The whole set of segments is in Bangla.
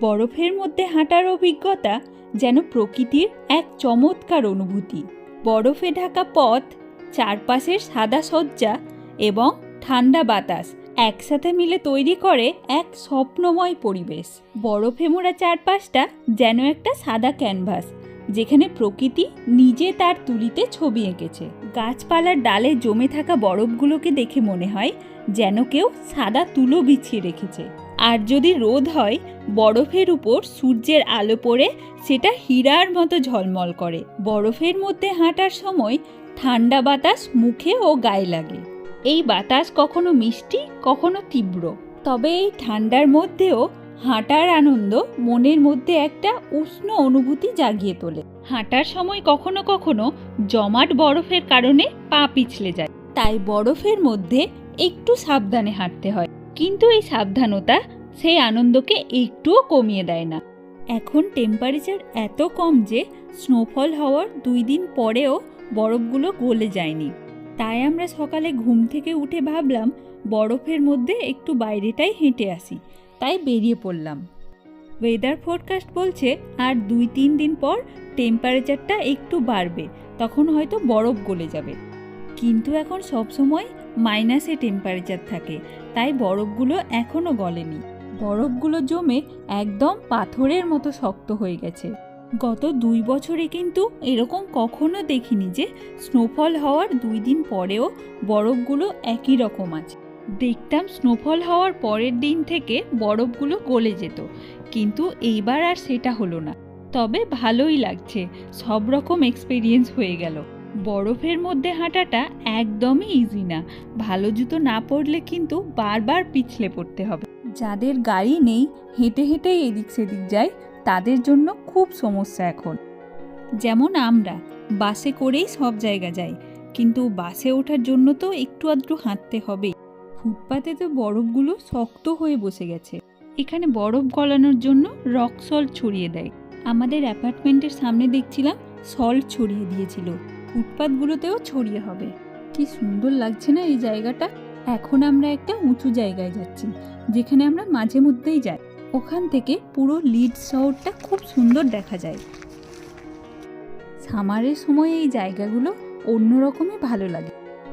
বরফের মধ্যে হাঁটার অভিজ্ঞতা যেন প্রকৃতির এক চমৎকার অনুভূতি। বরফে ঢাকা পথ, চারপাশের সাদা সজ্জা এবং ঠান্ডা বাতাস একসাথে মিলে তৈরি করে এক স্বপ্নময় পরিবেশ। বরফে মোড়া চারপাশটা যেন একটা সাদা ক্যানভাস, যেখানে প্রকৃতি নিজে তার তুলিতে ছবি এঁকেছে। গাছপালার ডালে জমে থাকা বরফগুলোকে দেখে মনে হয় যেন কেউ সাদা তুলো বিছিয়ে রেখেছে। আর যদি রোদ হয়, বরফের উপর সূর্যের আলো পড়ে, সেটা হীরার মতো ঝলমল করে। বরফের মধ্যে হাঁটার সময় ঠান্ডা বাতাস মুখে ও গায়ে লাগে। এই বাতাস কখনো মিষ্টি, কখনো তীব্র। তবে এই ঠান্ডার মধ্যেও হাঁটার আনন্দ মনের মধ্যে একটা উষ্ণ অনুভূতি জাগিয়ে তোলে। হাঁটার সময় কখনো কখনো জমাট বরফের কারণে পা পিছলে যায়। তাই বরফের মধ্যে একটু সাবধানে হাঁটতে হয়। কিন্তু এই সাবধানতা সেই আনন্দকে একটুও কমিয়ে দেয় না। এখন টেম্পারেচার এত কম যে স্নোফল হওয়ার দুই দিন পরেও বরফগুলো গলে যায়নি। তাই আমরা সকালে ঘুম থেকে উঠে ভাবলাম বরফের মধ্যে একটু বাইরেটাই হেঁটে আসি, তাই বেরিয়ে পড়লাম। ওয়েদার ফোরকাস্ট বলছে আর দুই তিন দিন পর টেম্পারেচারটা একটু বাড়বে, তখন হয়তো বরফ গলে যাবে। কিন্তু এখন সবসময় মাইনাসে টেম্পারেচার থাকে, তাই বরফগুলো এখনও গলেনি। বরফগুলো জমে একদম পাথরের মতো শক্ত হয়ে গেছে। গত দুই বছরে কিন্তু এরকম কখনো দেখিনি যে স্নোফল হওয়ার দুই দিন পরেও বরফগুলো একই রকম আছে। দেখতাম স্নোফল হওয়ার পরের দিন থেকে বরফগুলো গলে যেত, কিন্তু এইবার আর সেটা হলো না। তবে ভালোই লাগছে, সব রকম এক্সপিরিয়েন্স হয়ে গেল। বরফের মধ্যে হাঁটাটা একদমই ইজি না, ভালো জুতো না পরলে কিন্তু বারবার পিছলে পড়তে হবে। যাদের গাড়ি নেই, হেঁটে হেঁটেই এদিক সেদিক যায় তাদের জন্য খুব সমস্যা এখন। যেমন আমরা, বাসে করেই সব জায়গা যাই, কিন্তু বাসে ওঠার জন্য তো একটু আধটু হাঁটতে হবে। ফুটপাতে তো বরফগুলো শক্ত হয়ে বসে গেছে। এখানে বরফ গলানোর জন্য রক সল্ট ছড়িয়ে দেয়। আমাদের অ্যাপার্টমেন্টের সামনে দেখছিলাম সল্ট ছড়িয়ে দিয়েছিল। ফুটপাতগুলোতেও ছড়িয়ে হবে। কি সুন্দর লাগছে না এই জায়গাটা? এখন আমরা একটা উঁচু জায়গায় যাচ্ছি, যেখানে আমরা মাঝে মধ্যেই যাই। ওখান থেকে পুরো লিড শহরটা খুব সুন্দর দেখা যায়। সামারের সময় এই জায়গাগুলো অন্যরকমই ভালো লাগে।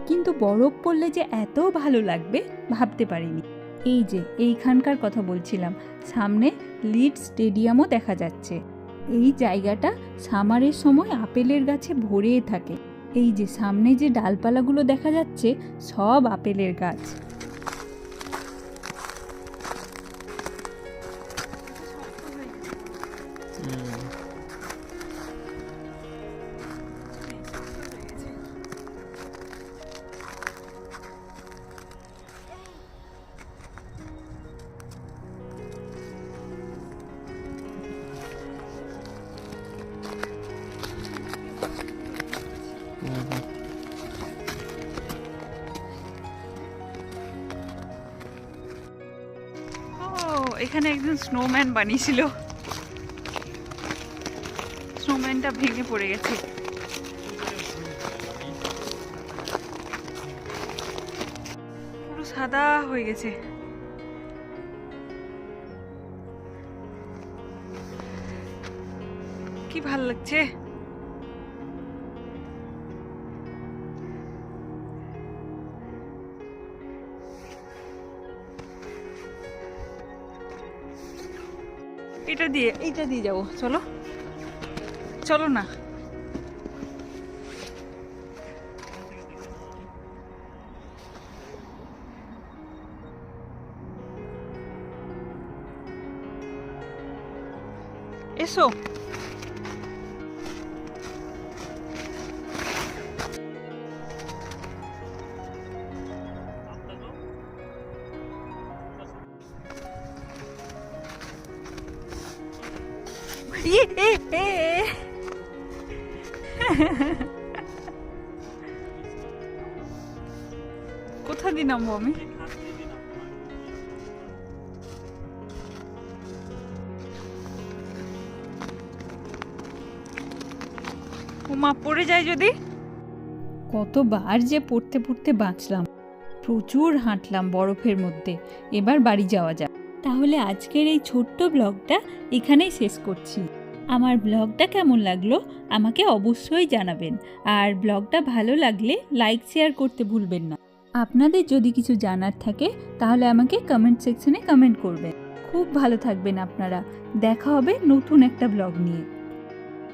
কিন্তু বরফ পড়লে যে এত ভালো লাগবে, ভাবতে পারিনি। এই যে, এইখানকার কথা বলছিলাম, সামনে লিড স্টেডিয়ামও দেখা যাচ্ছে। এই জায়গাটা সামারের সময় আপেলের গাছে ভরে থাকে। এই যে সামনে যে ডালপালাগুলো দেখা যাচ্ছে সব আপেলের গাছ। এখানে একজন স্নোম্যান বানিয়েছিল। স্নোম্যানটা ভেঙে পড়ে গেছে। পুরো সাদা হয়ে গেছে। কি ভালো লাগছে? এটা দিয়ে এইটা দিয়ে যাব চলো। চলো না। এসো। কোথা দিয়ে নামবো আমি? উমা, পড়ে যায় যদি। কতবার যে পড়তে পড়তে বাঁচলাম। প্রচুর হাঁটলাম বরফের মধ্যে। এবার বাড়ি যাওয়া যাক। তাহলে আজকের এই ছোট্ট ব্লগটা এখানেই শেষ করছি। আমার ব্লগটা কেমন লাগল আমাকে অবশ্যই জানাবেন। আর ব্লগটা ভালো লাগলে লাইক, শেয়ার করতে ভুলবেন না। আপনাদের যদি কিছু জানার থাকে তাহলে আমাকে কমেন্ট সেকশনে কমেন্ট করবেন। খুব ভালো থাকবেন আপনারা। দেখা হবে নতুন একটা ব্লগ নিয়ে।